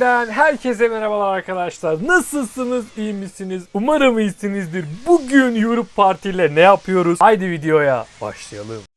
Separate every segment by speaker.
Speaker 1: Jockey'den herkese merhabalar arkadaşlar. Nasılsınız? iyi misiniz? Umarım iyisinizdir. Bugün Europe Party ile ne yapıyoruz? Haydi videoya başlayalım.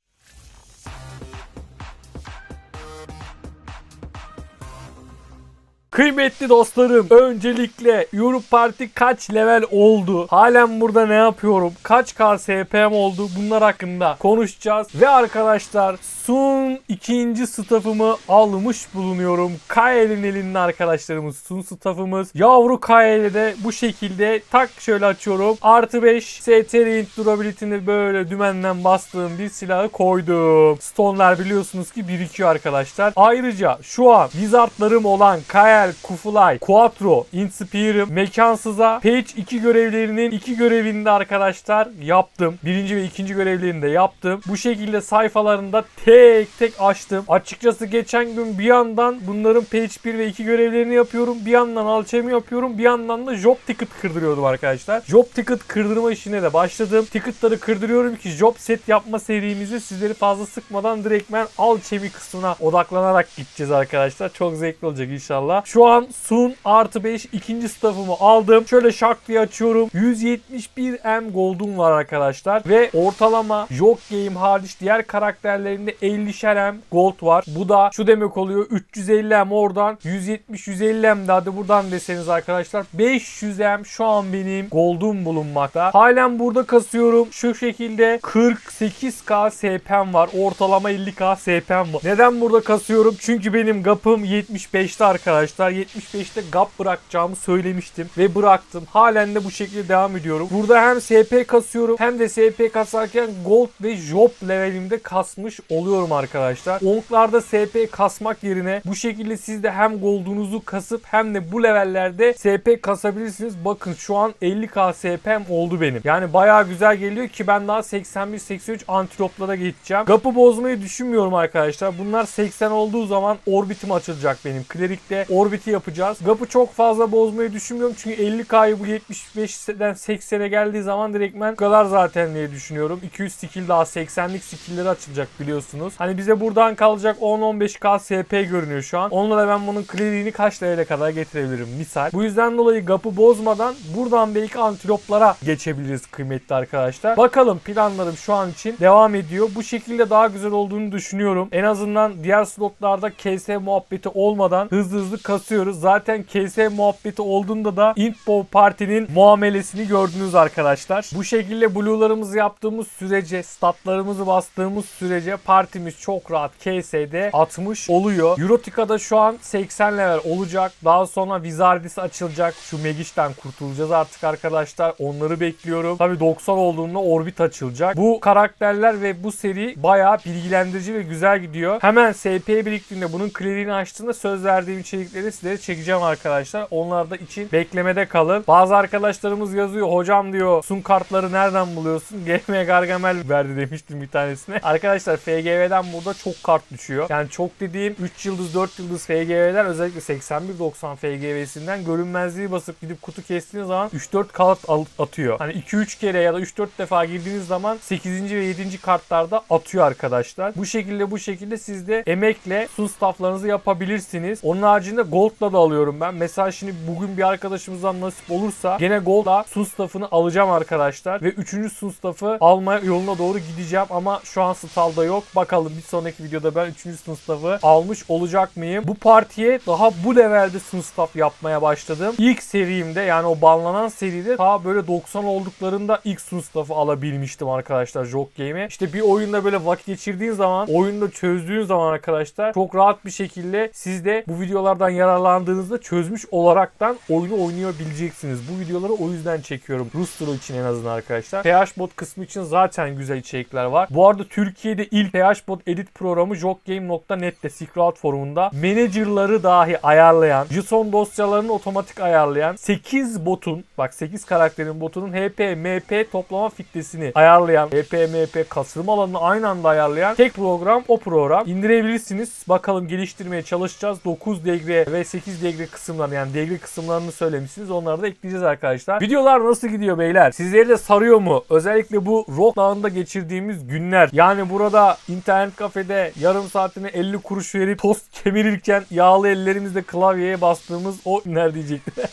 Speaker 1: Kıymetli dostlarım, öncelikle Europe Party kaç level oldu? Halen burada ne yapıyorum? Kaç KSP'm oldu? Bunlar hakkında konuşacağız. Ve arkadaşlar Sun ikinci staff'ımı almış bulunuyorum. Kael'in elinde arkadaşlarımız Sun staff'ımız. Yavru Kael'i de bu şekilde tak şöyle açıyorum. Artı 5 STR durability'ni böyle dümenden bastığım bir silahı koydum. Stone'lar biliyorsunuz ki birikiyor arkadaşlar. Ayrıca şu an wizardlarım olan Kael, Kufulay, Quattro, Inspire'ım, Mekansız'a Page 2 görevlerinin 2 görevini de arkadaşlar yaptım. Birinci ve ikinci görevlerini de yaptım. Bu şekilde sayfalarında tek tek açtım. Açıkçası geçen gün bir yandan bunların Page 1 ve 2 görevlerini yapıyorum. Bir yandan alchemy yapıyorum. Bir yandan da job ticket kırdırıyordum arkadaşlar. Job ticket kırdırma işine de başladım. Ticketları kırdırıyorum ki job set yapma serimizi sizleri fazla sıkmadan direktmen alchemy kısmına odaklanarak gideceğiz arkadaşlar. Çok zevkli olacak inşallah. Şu an Sun artı 5 ikinci staff'ımı aldım. Şöyle şak diye açıyorum. 171 M gold'um var arkadaşlar. Ve ortalama Joke Game hariç diğer karakterlerinde 50'şer M gold var. Bu da şu demek oluyor. 350 M oradan 170-150 M de hadi buradan deseniz arkadaşlar. 500 M şu an benim gold'um bulunmakta. Halen burada kasıyorum. Şu şekilde 48k SP'm var. Ortalama 50k SP'm var. Neden burada kasıyorum? Çünkü benim gapım 75'te arkadaşlar. 75'te gap bırakacağımı söylemiştim ve bıraktım. Halen de bu şekilde devam ediyorum. Burada hem SP kasıyorum hem de SP kasarken gold ve job levelimde kasmış oluyorum arkadaşlar. Onklarda SP kasmak yerine bu şekilde siz de hem goldunuzu kasıp hem de bu levellerde SP kasabilirsiniz. Bakın şu an 50k SP'm oldu benim. Yani bayağı güzel geliyor ki ben daha 81-83 antiloplara geçeceğim. Gapı bozmayı düşünmüyorum arkadaşlar. Bunlar 80 olduğu zaman orbitim açılacak benim. Klerik'te orbiti yapacağız. Gapı çok fazla bozmayı düşünmüyorum. Çünkü 50k'yı bu 75'den 80'e geldiği zaman direktmen bu kadar zaten diye düşünüyorum. 200 skill daha 80'lik skill'leri açılacak biliyorsunuz. Hani bize buradan kalacak 10-15k SP görünüyor şu an. Onunla da ben bunun kleriğini kaç level'e kadar getirebilirim misal. Bu yüzden dolayı gapı bozmadan buradan belki antiloplara geçebiliriz kıymetli arkadaşlar. Bakalım planlarım şu an için devam ediyor. Bu şekilde daha güzel olduğunu düşünüyorum. En azından diğer slotlarda KS muhabbeti olmadan hızlı hızlı kasıyoruz. Zaten KS muhabbeti olduğunda da Info Parti'nin muamelesini gördünüz arkadaşlar. Bu şekilde blue'larımızı yaptığımız sürece, statlarımızı bastığımız sürece partimiz çok rahat KS'de 60 oluyor. Eurotica'da şu an 80 level olacak. Daha sonra Wizardis açılacak. Şu Magic'ten kurtulacağız artık arkadaşlar. Onları bekliyorum. Tabii 90 olduğunda Orbit açılacak. Bu karakterler ve bu seri bayağı bilgilendirici ve güzel gidiyor. Hemen SP biriktiğinde bunun clear'ini açtığında söz verdiğim içerikleri sizlere çekeceğim arkadaşlar. Onlar da için beklemede kalın. Bazı arkadaşlarımız yazıyor. Hocam diyor sun kartları nereden buluyorsun? GM Gargamel verdi demiştim bir tanesine. Arkadaşlar FGV'den burada çok kart düşüyor. Yani çok dediğim 3 yıldız 4 yıldız FGV'den özellikle 81-90 FGV'sinden görünmezliği basıp gidip kutu kestiğiniz zaman 3-4 kart atıyor. Hani 2-3 kere ya da 3-4 defa girdiğiniz zaman 8. ve 7. kartlarda atıyor arkadaşlar. Bu şekilde bu şekilde siz de emekle sun stafflarınızı yapabilirsiniz. Onun haricinde gold'la da alıyorum ben. Mesela şimdi bugün bir arkadaşımızdan nasip olursa gene gold'la sun staff'ını alacağım arkadaşlar. Ve 3. sun staff'ı alma yoluna doğru gideceğim ama şu an stalda yok. Bakalım bir sonraki videoda ben 3. sun staff'ı almış olacak mıyım? Bu partiye daha bu levelde sun staff yapmaya başladım. İlk serimde yani o banlanan seride daha böyle 90 olduklarında ilk sun staff'ı alabilmiştim arkadaşlar Joke Game'e. İşte bir oyunda böyle vakit geçirdiğin zaman, oyunda çözdüğün zaman arkadaşlar çok rahat bir şekilde siz de bu videolardan yararlandığınızda çözmüş olaraktan oyunu oynayabileceksiniz. Bu videoları o yüzden çekiyorum. Rustro için en azından arkadaşlar. PHBot kısmı için zaten güzel içerikler var. Bu arada Türkiye'de ilk PHBot edit programı jokgame.net'te Secret forumunda manager'ları dahi ayarlayan, JSON dosyalarını otomatik ayarlayan 8 botun, bak 8 karakterin botunun HP, MP toplama fitnesini ayarlayan, HP, MP kasırma alanını aynı anda ayarlayan tek program o program. İndirebilirsiniz. Bakalım geliştirmeye çalışacağız. 9 degre ve 8 degri kısımlarını yani degri kısımlarını söylemişsiniz. Onları da ekleyeceğiz arkadaşlar. Videolar nasıl gidiyor beyler? Sizleri de sarıyor mu? Özellikle bu Rock Dağı'nda geçirdiğimiz günler. Yani burada internet kafede yarım saatine 50 kuruş verip tost kemirirken yağlı ellerimizle klavyeye bastığımız o günler diyecektim.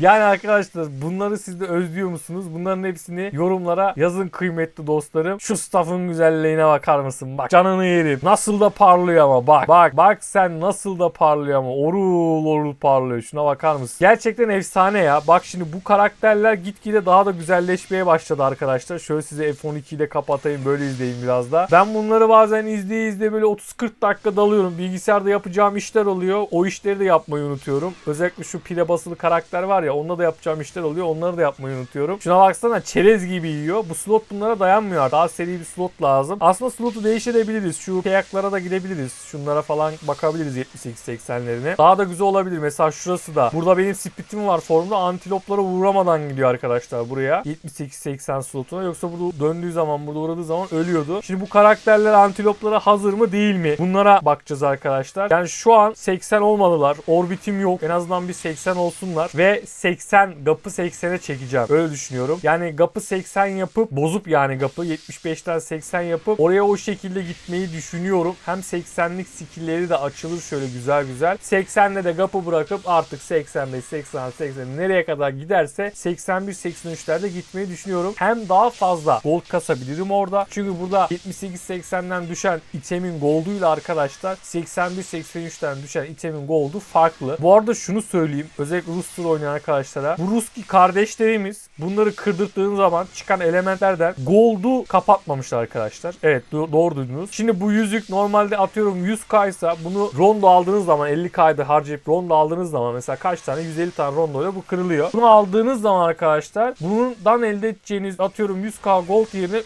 Speaker 1: Yani arkadaşlar bunları siz de özlüyor musunuz? Bunların hepsini yorumlara yazın kıymetli dostlarım. Şu staff'ın güzelliğine bakar mısın? Bak canını yerim. Nasıl da parlıyor ama bak. Bak bak sen nasıl da parlıyor ama. Orul orul parlıyor. Şuna bakar mısın? Gerçekten efsane ya. Bak şimdi bu karakterler gitgide daha da güzelleşmeye başladı arkadaşlar. Şöyle size F12'yi de kapatayım böyle izleyin biraz da. Ben bunları bazen izleye izleye böyle 30-40 dakika dalıyorum. Bilgisayarda yapacağım işler oluyor. O işleri de yapmayı unutuyorum. Özellikle şu pile basılı karakter var ya onunla da yapacağım işler oluyor. Onları da yapmayı unutuyorum. Şuna baksana çerez gibi yiyor. Bu slot bunlara dayanmıyor. Daha seri bir slot lazım. Aslında slotu değiştirebiliriz. Şu kayaklara da gidebiliriz. Şunlara falan bakabiliriz 78-80'lerine. Daha da güzel olabilir. Mesela şurası da. Burada benim splitim var formda. Antiloplara uğramadan gidiyor arkadaşlar buraya. 78-80 slotuna. Yoksa burada döndüğü zaman burada uğradığı zaman ölüyordu. Şimdi bu karakterler antiloplara hazır mı değil mi? Bunlara bakacağız arkadaşlar. Yani şu an 80 olmadılar. Orbitim yok. En azından bir 80 olsunlar. Ve 80 gapı 80'e çekeceğim. Öyle düşünüyorum. Yani gapı 80 yapıp bozup yani gapı 75'ten 80 yapıp oraya o şekilde gitmeyi düşünüyorum. Hem 80'lik skill'leri de açılır şöyle güzel güzel. 80'de de gapı bırakıp artık 85, 80, 80 nereye kadar giderse 81, 83'lerde gitmeyi düşünüyorum. Hem daha fazla gold kasabilirim orada. Çünkü burada 78, 80'den düşen itemin gold'uyla arkadaşlar 81, 83'ten düşen itemin gold'u farklı. Bu arada şunu söyleyeyim. Özellikle Rus tur oynayan arkadaşlara. Bu Ruski kardeşlerimiz bunları kırdırdığın zaman çıkan elementlerden gold'u kapatmamışlar arkadaşlar. Evet do- doğru duydunuz. Şimdi bu yüzük normalde atıyorum 100k ise bunu rondo aldığınız zaman 50k'da harcayıp rondo aldığınız zaman mesela kaç tane 150 tane rondoyla bu kırılıyor. Bunu aldığınız zaman arkadaşlar bundan elde edeceğiniz atıyorum 100k gold yerine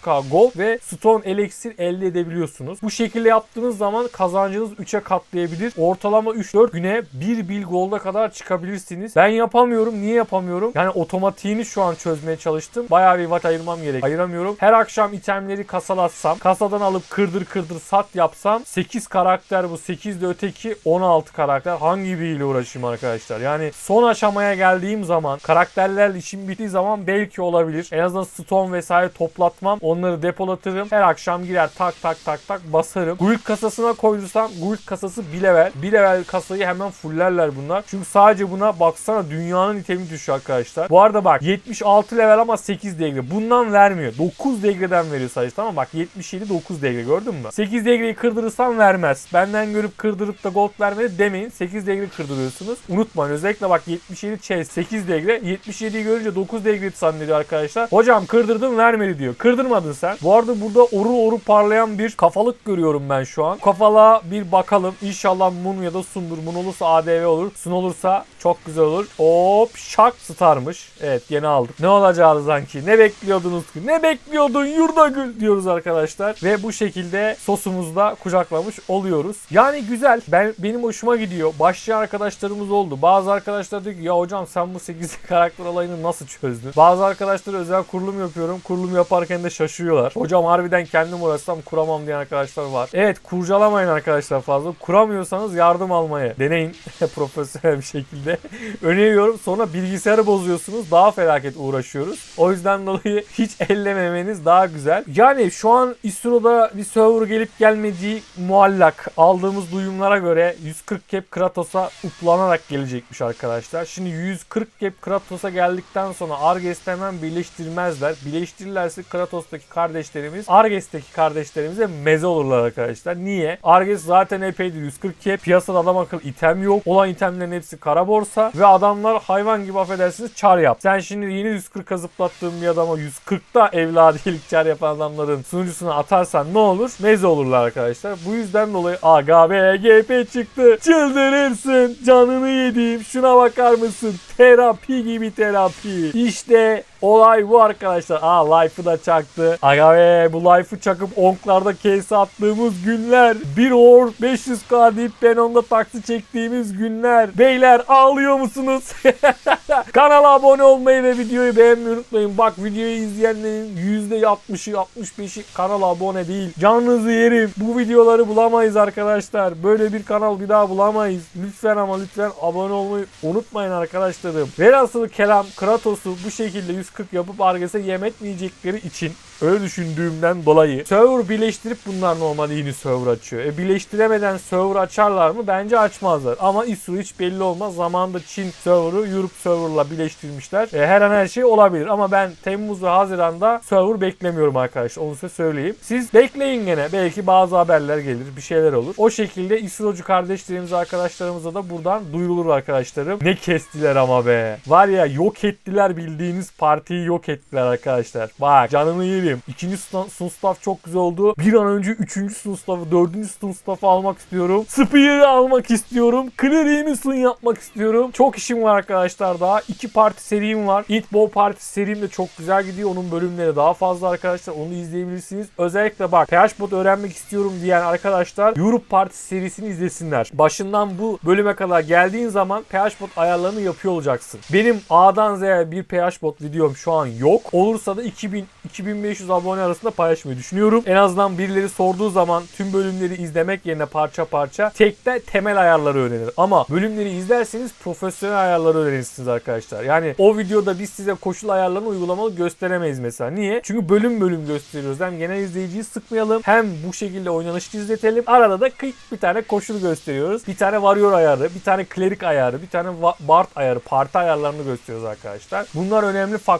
Speaker 1: 350-400k gold ve stone elixir elde edebiliyorsunuz. Bu şekilde yaptığınız zaman kazancınız 3'e katlayabilir. Ortalama 3-4 güne 1 bil golda kadar çıkabilirsiniz. Ben yapamıyorum. Niye yapamıyorum? Yani otomatiğini şu an çözmeye çalıştım. Bayağı bir vakit ayırmam gerek. Ayıramıyorum. Her akşam itemleri kasalatsam, kasadan alıp kırdır kırdır sat yapsam 8 karakter bu. 8 de öteki 16 karakter. Hangi biriyle uğraşayım arkadaşlar? Yani son aşamaya geldiğim zaman karakterlerle işim bittiği zaman belki olabilir. En azından stone vesaire toplatmam. Onları depolatırım. Her akşam girer tak tak tak tak basarım. Guild kasasına koydursam guild kasası bir level. Bir level kasayı hemen fullerler bunlar. Çünkü sadece buna baksana dünyanın itemi düşüyor arkadaşlar. Bu arada bak 76 level ama 8 degre. Bundan vermiyor. 9 degreden veriyor sadece tamam? Bak 77 9 degre gördün mü? 8 degreyi kırdırırsan vermez. Benden görüp kırdırıp da gold vermedi demeyin. 8 degre kırdırıyorsunuz. Unutmayın özellikle bak 77 chase 8 degre. 77'yi görünce 9 degre zannediyor arkadaşlar. Hocam kırdırdım vermedi diyor. Kırdırmadın sen. Bu arada burada oru oru parlayan bir kafalık görüyorum ben şu an. Kafalığa bir bakalım. İnşallah Mun ya da Sundur. Mun olursa ADV olur. Sun olursa çok güzel olur. Hop şak starmış. Evet yeni aldık. Ne olacağını sanki? Ne bekliyordunuz ki? Ne bekliyordun yurda gül diyoruz arkadaşlar. Ve bu şekilde sosumuzda kucaklamış oluyoruz. Yani güzel. Ben benim hoşuma gidiyor. Başlayan arkadaşlarımız oldu. Bazı arkadaşlar diyor ki ya hocam sen bu 8 karakter olayını nasıl çözdün? Bazı arkadaşlar özel kurulum yapıyorum. Kurulum yaparken de şaşırıyorlar. Hocam harbiden kendim uğraşsam kuramam diyen arkadaşlar var. Evet kurcalamayın arkadaşlar fazla. Kuramıyorsanız yardım almaya deneyin. Profesyonel bir şekilde. Öneriyorum. Sonra bilgisayarı bozuyorsunuz. Daha felaket uğraşıyoruz. O yüzden dolayı hiç ellememeniz daha güzel. Yani şu an İsro'da bir server gelip gelmediği muallak. Aldığımız duyumlara göre 140 cap Kratos'a uplanarak gelecekmiş arkadaşlar. Şimdi 140 cap Kratos'a geldikten sonra Arges'te hemen birleştirmezler. Birleştirirlerse Kratos'taki kardeşlerimiz Arges'teki kardeşlerimize meze olurlar arkadaşlar. Niye? Arges zaten epeydir 140 cap. Piyasada adam akıl item yok. Olan itemlerin hepsi kara borsa ve adamlar hayvan gibi affedersiniz çar yap. Sen şimdi yeni 140 zıplattığın bir adama 140'da evladiyelik çar yapan adamların sunucusuna atarsan ne olur? Meze olurlar arkadaşlar. Bu yüzden dolayı AGBGP çıktı. Çıldırırsın. Canını yediğim. Şuna bakar mısın? Terapi gibi terapi. İşte olay bu arkadaşlar. Aa life'ı da çaktı. Aga be bu life'ı çakıp onklarda case attığımız günler. Bir or 500k deyip ben onda taksi çektiğimiz günler. Beyler ağlıyor musunuz? Kanala abone olmayı ve videoyu beğenmeyi unutmayın. Bak videoyu izleyenlerin %60'ı 65'i kanala abone değil. Canınızı yerim. Bu videoları bulamayız arkadaşlar. Böyle bir kanal bir daha bulamayız. Lütfen ama lütfen abone olmayı unutmayın arkadaşlarım. Velhasılı kelam Kratos'u bu şekilde 140 yapıp Arges'e yem etmeyecekleri için öyle düşündüğümden dolayı server birleştirip bunlar normalde yeni server açıyor. E birleştiremeden server açarlar mı? Bence açmazlar. Ama ISO hiç belli olmaz. Zamanında Çin server'ı Europe server'la birleştirmişler. E, her an her şey olabilir. Ama ben Temmuz ve Haziran'da server beklemiyorum arkadaşlar. Onu size söyleyeyim. Siz bekleyin gene. Belki bazı haberler gelir. Bir şeyler olur. O şekilde İsrocu kardeşlerimiz arkadaşlarımıza da buradan duyurulur arkadaşlarım. Ne kestiler ama be. Var ya yok ettiler bildiğiniz partiyi yok ettiler arkadaşlar. Bak canını yerim. İkinci Sunstaff çok güzel oldu. Bir an önce üçüncü Sunstaff'ı, dördüncü Sunstaff'ı almak istiyorum. Spear'ı almak istiyorum. Clearing'imi sun yapmak istiyorum. Çok işim var arkadaşlar daha. İki parti serim var. Eat Bow Parti serim de çok güzel gidiyor. Onun bölümleri daha fazla arkadaşlar. Onu izleyebilirsiniz. Özellikle bak PHBot öğrenmek istiyorum diyen arkadaşlar Europe Parti serisini izlesinler. Başından bu bölüme kadar geldiğin zaman PHBot ayarlarını yapıyor olacaksın. Benim A'dan Z'ye bir PHBot videom şu an yok. Olursa da 2000 2500 abone arasında paylaşmayı düşünüyorum. En azından birileri sorduğu zaman tüm bölümleri izlemek yerine parça parça tekte temel ayarları öğrenir. Ama bölümleri izlerseniz profesyonel ayarları öğrenirsiniz arkadaşlar. Yani o videoda biz size koşul ayarlarını uygulamalı gösteremeyiz mesela. Niye? Çünkü bölüm bölüm gösteriyoruz. Hem genel izleyiciyi sıkmayalım hem bu şekilde oynanışı izletelim. Arada da kıyık bir tane koşul gösteriyoruz. Bir tane varıyor ayarı, bir tane klerik ayarı, bir tane bard ayarı, parti ayarlarını gösteriyoruz arkadaşlar. Bunlar önemli faktörler.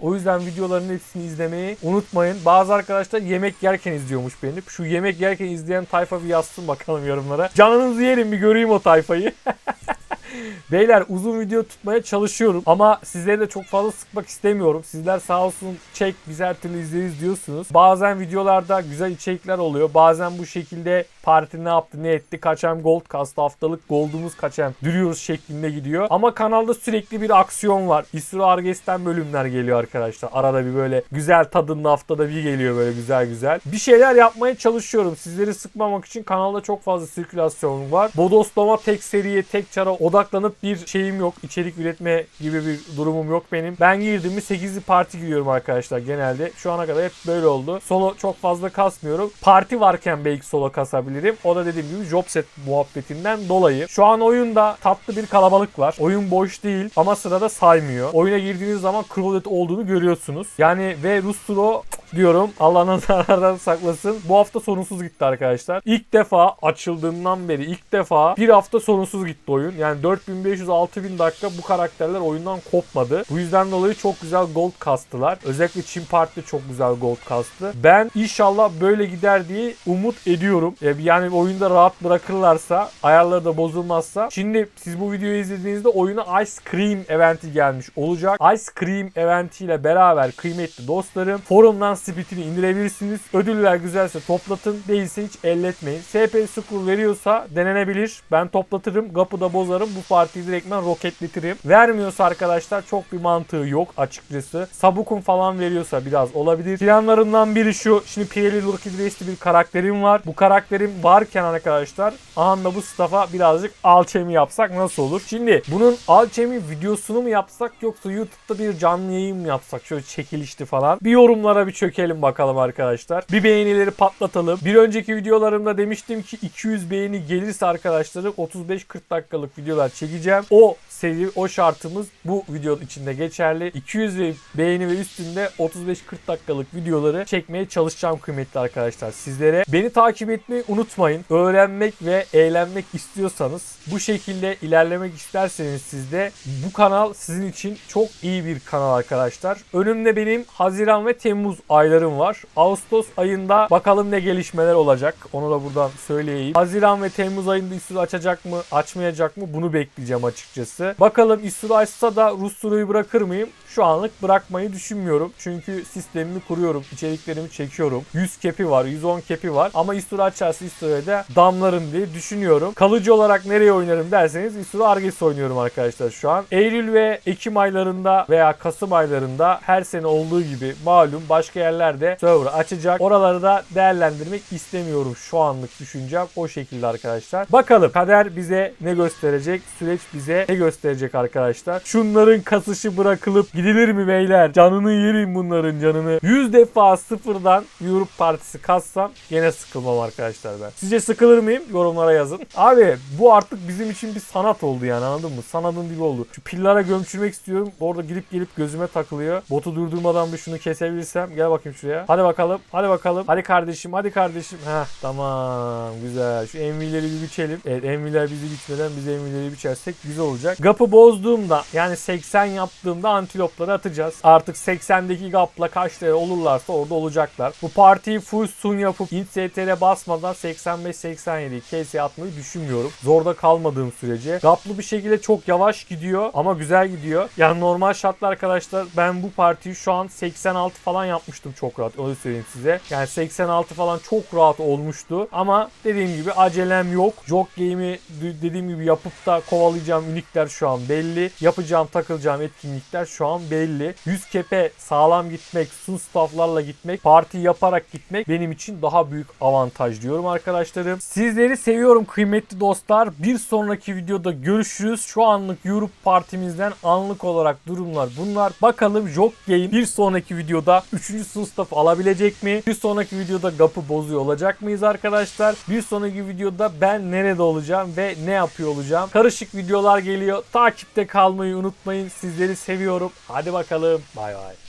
Speaker 1: O yüzden videoların hepsini izlemeyi unutmayın. Bazı arkadaşlar yemek yerken izliyormuş beni. Şu yemek yerken izleyen tayfa bir yazsın bakalım yorumlara. Canınızı yerim bir göreyim o tayfayı. Beyler uzun video tutmaya çalışıyorum ama sizleri de çok fazla sıkmak istemiyorum. Sizler sağ olsun çek biz her türlü izleriz diyorsunuz. Bazen videolarda güzel içerikler oluyor. Bazen bu şekilde parti ne yaptı ne etti kaç hem gold kastı haftalık goldumuz kaç hem duruyoruz şeklinde gidiyor. Ama kanalda sürekli bir aksiyon var. İsro Arges'ten bölümler geliyor arkadaşlar. Arada bir böyle güzel tadında haftada bir geliyor böyle güzel güzel. Bir şeyler yapmaya çalışıyorum. Sizleri sıkmamak için kanalda çok fazla sirkülasyon var. Bodoslama tek seriye tek çara odaklanıp bir şeyim yok. İçerik üretme gibi bir durumum yok benim. Ben girdim mi 8'li parti giriyorum arkadaşlar genelde. Şu ana kadar hep böyle oldu. Solo çok fazla kasmıyorum. Parti varken belki solo kasabilirim. O da dediğim gibi job set muhabbetinden dolayı. Şu an oyunda tatlı bir kalabalık var. Oyun boş değil ama sırada saymıyor. Oyuna girdiğiniz zaman Crowded olduğunu görüyorsunuz. Yani ve Rustro diyorum. Allah nazarlardan saklasın. Bu hafta sorunsuz gitti arkadaşlar. İlk defa açıldığından beri ilk defa bir hafta sorunsuz gitti oyun. Yani 4500-6000 dakika bu karakterler oyundan kopmadı. Bu yüzden dolayı çok güzel gold kastılar. Özellikle Çin Park'ta çok güzel gold kastı. Ben inşallah böyle gider diye umut ediyorum. Yani oyunda rahat bırakırlarsa, ayarları da bozulmazsa. Şimdi siz bu videoyu izlediğinizde oyuna Ice Cream eventi gelmiş olacak. Ice Cream eventiyle beraber kıymetli dostlarım forumdan speedini indirebilirsiniz. Ödüller güzelse toplatın. Değilse hiç elletmeyin. SP score veriyorsa denenebilir. Ben toplatırım. Kapıda bozarım. Bu partiyi direktmen roketletirim. Vermiyorsa arkadaşlar çok bir mantığı yok açıkçası. Sabukun falan veriyorsa biraz olabilir. Planlarımdan biri şu. Şimdi Pirelli Lucky Race'li bir karakterim var. Bu karakterim varken arkadaşlar anda bu staff'a birazcık alçemi yapsak nasıl olur? Şimdi bunun alçemi videosunu mu yapsak yoksa YouTube'da bir canlı yayın mı yapsak? Şöyle çekilişti falan. Bir yorumlara bir çökelim bakalım arkadaşlar. Bir beğenileri patlatalım. Bir önceki videolarımda demiştim ki 200 beğeni gelirse arkadaşlarım 35-40 dakikalık videolar çekeceğim. O seri o şartımız bu video içinde geçerli. 200 beğeni ve üstünde 35-40 dakikalık videoları çekmeye çalışacağım kıymetli arkadaşlar sizlere. Beni takip etmeyi unutmayın. Öğrenmek ve eğlenmek istiyorsanız bu şekilde ilerlemek isterseniz sizde bu kanal sizin için çok iyi bir kanal arkadaşlar. Önümde benim Haziran ve Temmuz aylarım var. Ağustos ayında bakalım ne gelişmeler olacak. Onu da buradan söyleyeyim. Haziran ve Temmuz ayında üstü açacak mı, açmayacak mı bunu bekleyeceğim açıkçası. Bakalım açsa da Rusturu'yu bırakır mıyım? Şu anlık bırakmayı düşünmüyorum. Çünkü sistemimi kuruyorum. içeriklerimi çekiyorum. 100 kepi var, 110 kepi var. Ama İsura açarsa İsura'ya da damlarım diye düşünüyorum. Kalıcı olarak nereye oynarım derseniz İsura Arges oynuyorum arkadaşlar şu an. Eylül ve Ekim aylarında veya Kasım aylarında her sene olduğu gibi malum başka yerlerde server açacak. Oraları da değerlendirmek istemiyorum şu anlık düşüncem o şekilde arkadaşlar. Bakalım kader bize ne gösterecek? Süreç bize ne gösterecek arkadaşlar? Şunların kasışı bırakılıp gidilir mi beyler? Canını yerim bunların canını. 100 defa sıfırdan Europe Partisi kassam gene sıkılmam arkadaşlar ben. Sizce sıkılır mıyım? Yorumlara yazın. Abi bu artık bizim için bir sanat oldu yani anladın mı? Sanatın dibi oldu. Şu pillere gömçürmek istiyorum. Orada gidip gelip gözüme takılıyor. Botu durdurmadan bir şunu kesebilirsem. Gel bakayım şuraya. Hadi bakalım. Hadi bakalım. Hadi kardeşim. Hadi kardeşim. Heh tamam. Güzel. Şu envileri bir biçelim. Evet enviler bizi biçmeden biz envileri biçersek güzel olacak. Gapı bozduğumda yani 80 yaptığımda antilopları atacağız. Artık 80'deki gapla kaç lira olurlarsa orada olacaklar. Bu partiyi full sun yapıp int STR basmadan 85-87 KS atmayı düşünmüyorum. Zorda kalmadığım sürece. Gaplı bir şekilde çok yavaş gidiyor ama güzel gidiyor. Yani normal şartlar arkadaşlar ben bu partiyi şu an 86 falan yapmıştım çok rahat. Öyle söyleyeyim size. Yani 86 falan çok rahat olmuştu. Ama dediğim gibi acelem yok. Jog game'i dediğim gibi yapıp da kovalayacağım ünikler şu an belli. Yapacağım takılacağım etkinlikler şu an belli. 100 kepe sağlam gitmek, sun stafflarla gitmek, parti yaparak gitmek benim için daha büyük avantaj diyorum arkadaşlarım. Sizleri seviyorum kıymetli dostlar. Bir sonraki videoda görüşürüz. Şu anlık Europe partimizden anlık olarak durumlar bunlar. Bakalım Jog Game bir sonraki videoda 3. sun staff alabilecek mi? Bir sonraki videoda gapı bozuyor olacak mıyız arkadaşlar? Bir sonraki videoda ben nerede olacağım ve ne yapıyor olacağım? Karışık videolar geliyor. Takipte kalmayı unutmayın. Sizleri seviyorum. Hadi bakalım. Bay bay.